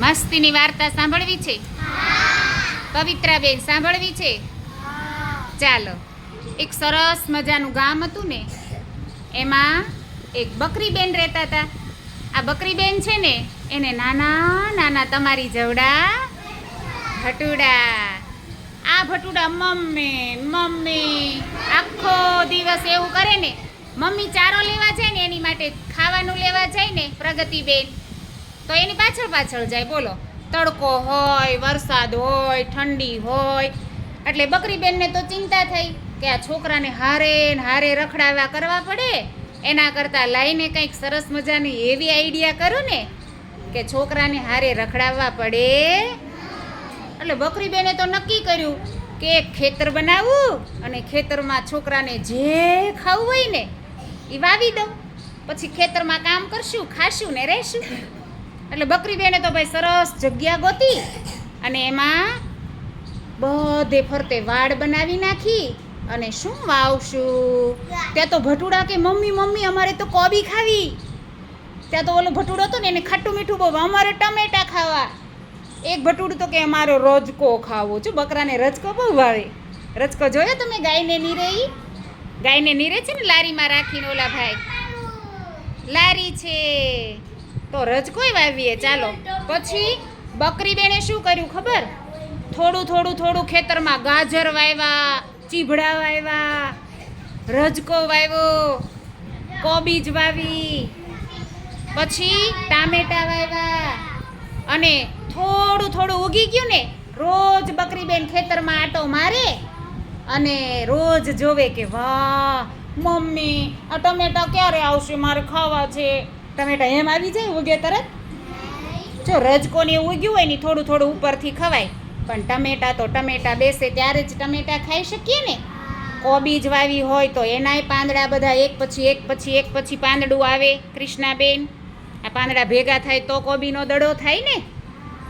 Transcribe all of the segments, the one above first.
મસ્તીની વાર્તા સાંભળવી છે? પવિત્રાબેન, સાંભળવી છે? ચાલો. એક સરસ મજાનું ગામ હતું ને, એમાં એક બકરીબેન રહેતા હતા. આ બકરીબેન છે ને, એને નાના નાના તમારી જવડા ભટુડા. આ ભટુડા મમ્મી મમ્મી, આખો દિવસ એવું કરે ને, મમ્મી ચારો લેવા જાય ને, એની માટે ખાવાનું લેવા જાય ને, પ્રગતિબેન. તો એની પાછળ પાછળ જાય, બોલો. તડકો હોય, વરસાદ હોય, ઠંડી હોય. એટલે બકરીબેનને તો ચિંતા થઈ કે આ છોકરાને હારે ને હારે રખડાવા કરવા પડે. એના કરતાં લાઈને કંઈક સરસ મજાની એવી આઈડિયા કરું ને કે છોકરાને હારે રખડાવવા પડે. એટલે બકરીબેને તો નક્કી કર્યું કે ખેતર બનાવવું અને ખેતરમાં છોકરાને જે ખાવું હોય ને એ વાવી દઉં. પછી ખેતરમાં કામ કરશું, ખાશું ને રહેશું. એટલે બકરી બેને તો ભાઈ સરસ જગ્યા ગોતી અને એમાં બધે ફરતે વાડ બનાવી નાખી અને શું વાવશું? ત્યાં તો ભટુડા કે મમ્મી મમ્મી, અમારે તો કોબી ખાવી. ત્યાં તો ઓલો ભટુડો હતો ને, એને ખાટું મીઠું બહુ અમારે ટમેટા ખાવા. એક ભટુડું તો કે અમારો રજકો ખાવો. છું બકરાને રજકો બહુ ભાવે. રજકો જોયો તમે ગાયને નીરે ગાયને નીરે છે ને, લારીમાં રાખીને ઓલા ભાઈ? લારી છે. તો રજકોય વાવીએ? ચાલો. પછી બકરી બેને શું કર્યું ખબર? થોડું થોડું થોડું ખેતરમાં ગાજર વાવ્યા ચીભડા વાવ્યા રજકો વાવ્યો કોબીજ વાવી, પછી ટામેટા વાવ્યા અને થોડું થોડું ઉગી ગયું ને, રોજ બકરીબેન ખેતરમાં આટો મારે અને રોજ જોવે કે વાહ, મમ્મી, આ ટમેટા ક્યારે આવશે? મારે ખાવા છે. ટમેટા એમ આવી જાય ઉગે તરત? જો રજકોને ઉગ્યું હોય ને થોડું થોડું ઉપરથી ખવાય. પણ ટમેટા તો ટમેટા બેસે, ત્યારે જ ટમેટા ખાઈ શકીએ ને? કોબીજ વાવી હોય તો એનાય પાંદડા બધા એક પછી એક પછી એક પછી પાંદડું આવે, કૃષ્ણાબેન. આ પાંદડા ભેગા થાય તો કોબીનો દડો થાય ને?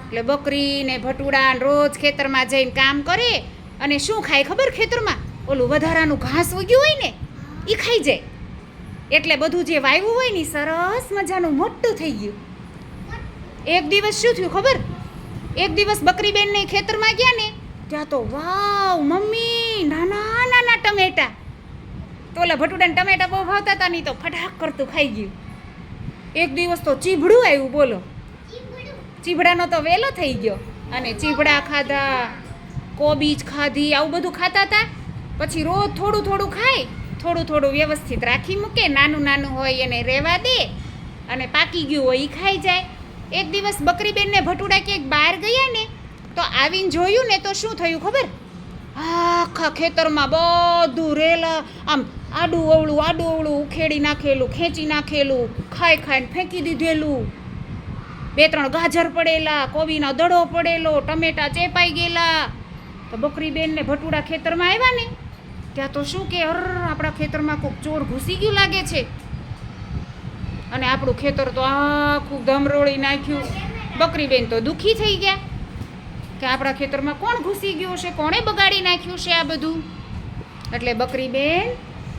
એટલે બકરી ને ભટુડા રોજ ખેતરમાં જઈને કામ કરે. અને શું ખાય ખબર ખેતરમાં? ઓલું વધારાનું ઘાસ ઉગ્યું હોય ને એ ખાઈ જાય. એટલે બધું જે વાવ્યું હોય ને સરસ મજાનું મોટું થઈ ગયું. એક દિવસ શું થયું ખબર? એક દિવસ બકરીબેનને ખેતરમાં ગયા ને, ત્યાં તો વાવ, મમ્મી, નાના નાના ટમેટા. તો ઓલા ભટુડાને ટમેટા બહુ ભાવતા હતા નહીં તો ફટાક કરતું ખાઈ ગયું. એક દિવસ તો ચીભડું આવ્યું, બોલો. ચીભડાનો તો વેલો થઈ ગયો. અને ચીભડા ખાધા, કોબીજ ખાધી, આવું બધું ખાતા હતા. પછી રોજ થોડું થોડું ખાય થોડું થોડું વ્યવસ્થિત રાખી મૂકે, નાનું નાનું હોય એને રહેવા દે અને પાકી ગયું હોય એ ખાઈ જાય. એક દિવસ બકરીબેનને ભટુડા ક્યાંક બહાર ગયા ને, તો આવીને જોયું ને તો શું થયું ખબર? આખા ખેતરમાં બધું રેલા, આમ આડું અવળું આડું અવળું ઉખેડી નાખેલું, ખેંચી નાખેલું, ખાઈ ખાઈને ફેંકી દીધેલું. બે ત્રણ ગાજર પડેલા, કોબીનો દડો પડેલો, ટમેટા ચેપાઈ ગયેલા. તો બકરી બેનને ભટુડા ખેતરમાં આવ્યા ને ત્યાં તો શું કે અર આપણા ખેતરમાં કોઈક ચોર ઘૂસી ગયું લાગે છે? અને આપણું ખેતર તો આખું ધમરોળી નાખ્યું. બકરીબેન તો દુઃખી થઈ ગયા. કે આપણા ખેતરમાં કોણ ઘૂસી ગયું છે કોણે બગાડી નાખ્યું છે આ બધું? એટલે બકરીબેન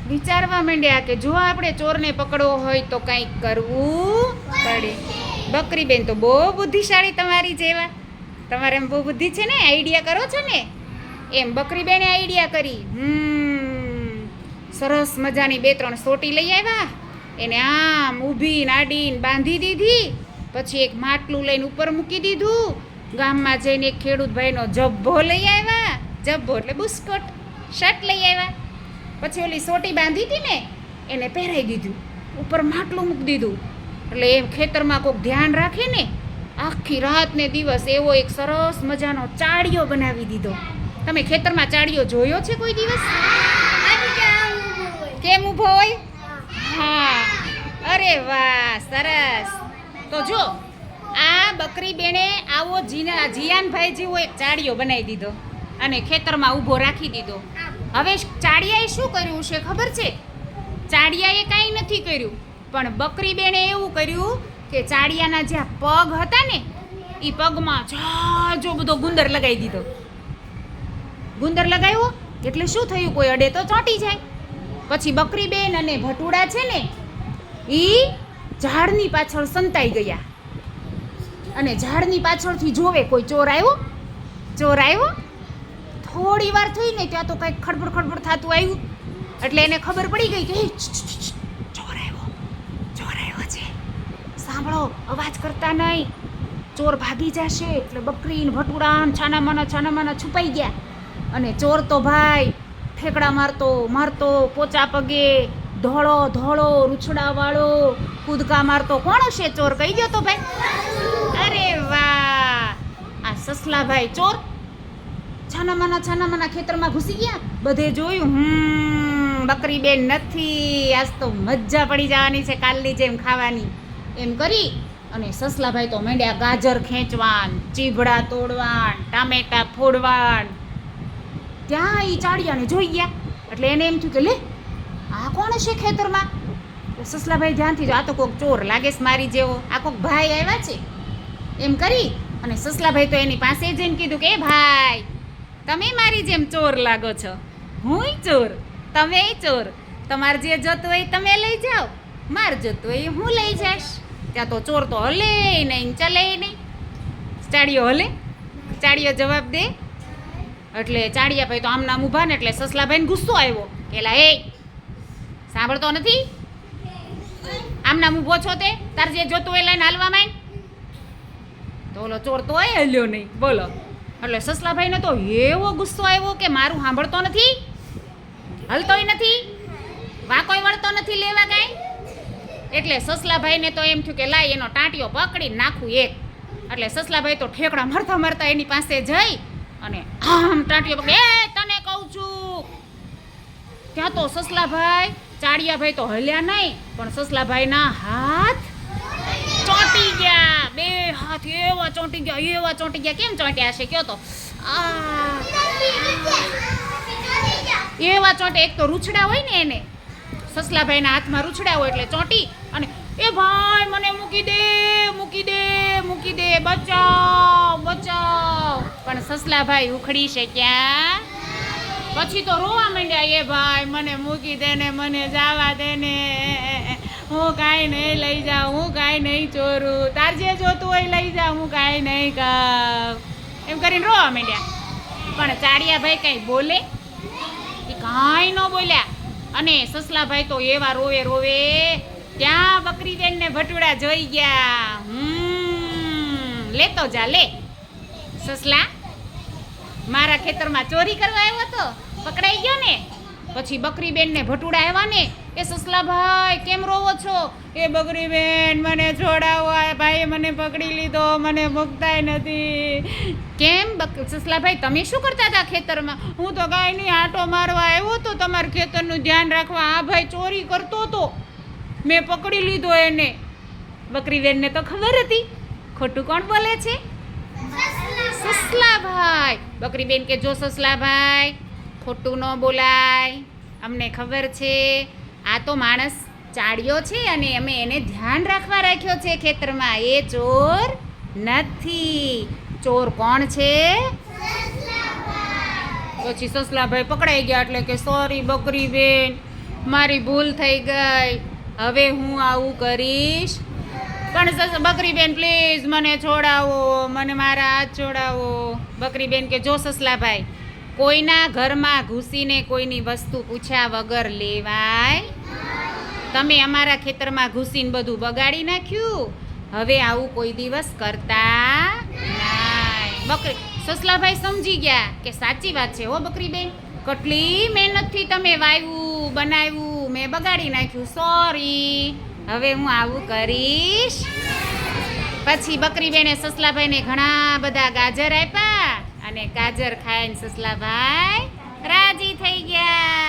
વિચારવા માંડ્યા કે જો આપણે ચોરને પકડવો હોય તો કંઈક કરવું પડે. બકરીબેન તો બહુ બુદ્ધિશાળી તમારી જેવા. તમારે એમ બહુ બુદ્ધિ છે ને? આઈડિયા કરો છો ને? એમ બકરીબેને આઈડિયા કરી. હમ સરસ મજાની બે ત્રણ સોટી લઈ આવ્યા. એને આમ ઊભી નાડીને બાંધી દીધી. પછી એક માટલું લઈને ઉપર મૂકી દીધું. ગામમાં જઈને એક ખેડૂત ભાઈનો જબ્બો લઈ આવ્યા. જબ્બો એટલે બુસ્કોટ, શર્ટ લઈ આવ્યા. પછી ઓલી સોટી બાંધી હતી ને, એને પહેરાઈ દીધું. ઉપર માટલું મૂકી દીધું. એટલે એમ ખેતરમાં કોઈક ધ્યાન રાખે ને, આખી રાત ને દિવસ એવો એક સરસ મજાનો ચાળિયો બનાવી દીધો. તમે ખેતરમાં ચાળિયો જોયો છે કોઈ દિવસ? કેમ ઊભો હોય? હા. અરે વાહ સરસ. તો જો આ બકરી બેને આવો જીના જીયાનભાઈ જેવો એક ચાળિયો બનાવી દીધો અને ખેતરમાં ઊભો રાખી દીધો. હવે ચાળિયાએ શું કર્યું છે ખબર છે? ચાળિયાએ કાંઈ નથી કર્યું પણ બકરી બેને એવું કર્યું કે ચાળિયાના જ્યાં પગ હતા ને એ પગમાં જાજો બધો ગુંદર લગાવી દીધો. ગુંદર લગાવ્યો? એટલે શું થયું? કોઈ અડે તો ચોંટી જાય. પછી બકરીબેન અને ભટુડા છે ને એ ઝાડની પાછળ સંતાઈ ગયા. અને ઝાડની પાછળથી જોવે કોઈ ચોર આવ્યો? ચોર આવ્યો? થોડી વાર થઈ ને ત્યાં તો કંઈક ખડબડ ખડબડ થતું આવ્યું. એટલે એને ખબર પડી ગઈ કે "એ, શ, શ, શ, ચોર આવ્યો. ચોર આવ્યો છે. સાંભળો અવાજ કરતા નહીં. ચોર ભાગી જશે. એટલે બકરી ભટુડા ને છાના માના છાના માના છુપાઈ ગયા. અને ચોર તો ભાઈ ઠેકડા મારતો મારતો, પોચા પગે, ધોળો ધોળો, રૂછડા વાળો, કૂદકા મારતો. કોણ હશે ચોર? કહી ગયો તો ભાઈ. અરે વાહ! આ સસલા ભાઈ ચોર. છાનામાના છાનામાના ખેતરમાં ઘૂસી ગયા? બધે જોયું? હમ બકરી બેન નથી. આજ તો મજા પડી જવાની છે કાલની જેમ ખાવાની. એમ કરી અને સસલાભાઈ તો માંડ્યા ગાજર ખેંચવાન, ચીભડા તોડવાન, ટામેટા ફોડવાન ત્યાં એ ચાળિયાને જોઈ ગયા. એટલે એને એમ થયું કે લે, આ કોણ છે ખેતરમાં? સસલાભાઈ ધ્યાનથી જો, આ તો કોઈક ચોર લાગે છે મારી જેવો. આ કોઈક ભાઈ આવ્યા છે. એમ કરી અને સસલાભાઈ તો એની પાસે જઈને કીધું કે, એ ભાઈ, તમે મારી જેમ ચોર લાગો છો. હું ચોર, તમે ચોર. તમારે જે જોતું હોય તમે લઈ જાઓ. માર જોતું હોય હું લઈ જઈશ. ત્યાં તો ચોર તો હલે નહીં, ચલે નહીં. ચાડીઓ હલે. ચાડીઓ જવાબ દે. એટલે ચાડિયા ભાઈ તો આમ નામ ઊભા ને એટલે સસલાભાઈને ગુસ્સો આવ્યો. પેલા એ, સાંભળતો નથી? આમ નામ ઊભો છો તે? તાર જે જોતું હોય લઈને હાલવા માંડ. તો ઓલો ચોર તો હલ્યો નહીં. બોલો. એટલે સસલાભાઈને તો એવો ગુસ્સો આવ્યો કે મારું સાંભળતો નથી? હલતોય નથી? વાકોય વળતો નથી લેવા કાંઈ? એટલે સસલાભાઈને તો એમ થયું કે લાય એનો ટાંટિયો પકડી નાખું એક. એટલે સસલાભાઈ તો ઠેકડા મારતા મારતા એની પાસે જઈ અને આમ ટાંટિયો પકડે. એ, તને કહું છું. ત્યાં તો સસલાભાઈ ચાડિયાભાઈ તો હલ્યા નહીં, પણ સસલાભાઈના હાથ ચોંટી ગયા. બે હાથ એવા ચોંટી ગયા, એવા ચોંટી ગયા. કેમ ચોંટ્યા હશે? કયો તો. એવા ચોંટે. એક તો રૂછડા હોય ને એને. સસલાભાઈના હાથમાં રૂછડા હોય એટલે ચોંટી અને એ ભાઈ, મને મૂકી દે મૂકી દે મૂકી દે, બચાવ બચાવ. પણ સસલા ભાઈ ઉખડી છે ક્યાં? પછી તો રોવા માંડ્યા, એ ભાઈ, મને મૂકી દે ને, મને જવા દે ને. હું કાંઈ નહીં લઈ જાઉં, હું કાંઈ નહીં ચોરું. તાર જે જોતું હોય લઈ જાઉં હું કાંઈ નહીં કહું એમ કરીને રોવા માંડ્યા. પણ ચાડિયાભાઈ કાંઈ બોલે? એ કાંઈ ન બોલ્યા. અને સસલા ભાઈ તો એવા રોવે રોવે ત્યાં બકરી બેનને ભટુડા જોઈ ગયા. હમ, લેતો જા, લે. સસલા, મારા ખેતરમાં ચોરી કરવા આવ્યો તો? પકડાઈ ગયો ને? પછી બકરી બેનને ભટુડા આવ્યા ને? એ સસલા, ભાઈ, કેમ રોવો છો? એ બકરી બેન મને છોડાવો ભાઈ મને પકડી લીધો. મને મુકતાય નથી. કેમ બક સસલાભાઈ તમે શું કરતા હતા ખેતરમાં? હું તો નહીં આટો મારવા આવ્યો તો તમારા ખેતરનું ધ્યાન રાખવા આ ભાઈ ચોરી કરતો હતો મેં પકડી લીધો એને. બકરી બેનને તો ખબર હતી. ખોટું કોણ બોલે છે? સસલાભાઈ. બકરી બેન કે જો સસલાભાઈ ખોટું ન બોલાય. અમને ખબર છે. આ તો માણસ ચાડ્યો છે અને અમે એને ધ્યાન રાખવા રાખ્યો છે ખેતરમાં. એ ચોર નથી. ચોર કોણ છે? પછી સસલાભાઈ પકડાઈ ગયા એટલે કે સોરી બકરી બેન મારી ભૂલ થઈ ગઈ. હવે હું આવું કરીશ. પણ બકરી બેન પ્લીઝ મને છોડાવો, મને મારા હાથ છોડાવો. બકરી બેન કે, જો સસલાભાઈ, કોઈના ઘરમાં ઘૂસીને કોઈની વસ્તુ પૂછ્યા વગર લેવાય? તમે અમારા ખેતરમાં ઘૂસીને બધું બગાડી નાખ્યું? હવે આવું કોઈ દિવસ કરતા બકરી, સસલાભાઈ સમજી ગયા કે સાચી વાત છે હો બકરી બેન કેટલી મહેનતથી તમે વાવ્યું, બનાવ્યું મેં બગાડી નાખ્યું. સોરી હવે હું આવું કરીશ. પછી બકરી બેને સસલાભાઈને ઘણા બધા ગાજર આપ્યા અને ગાજર ખાઈને સસલાભાઈ રાજી થઈ ગયા.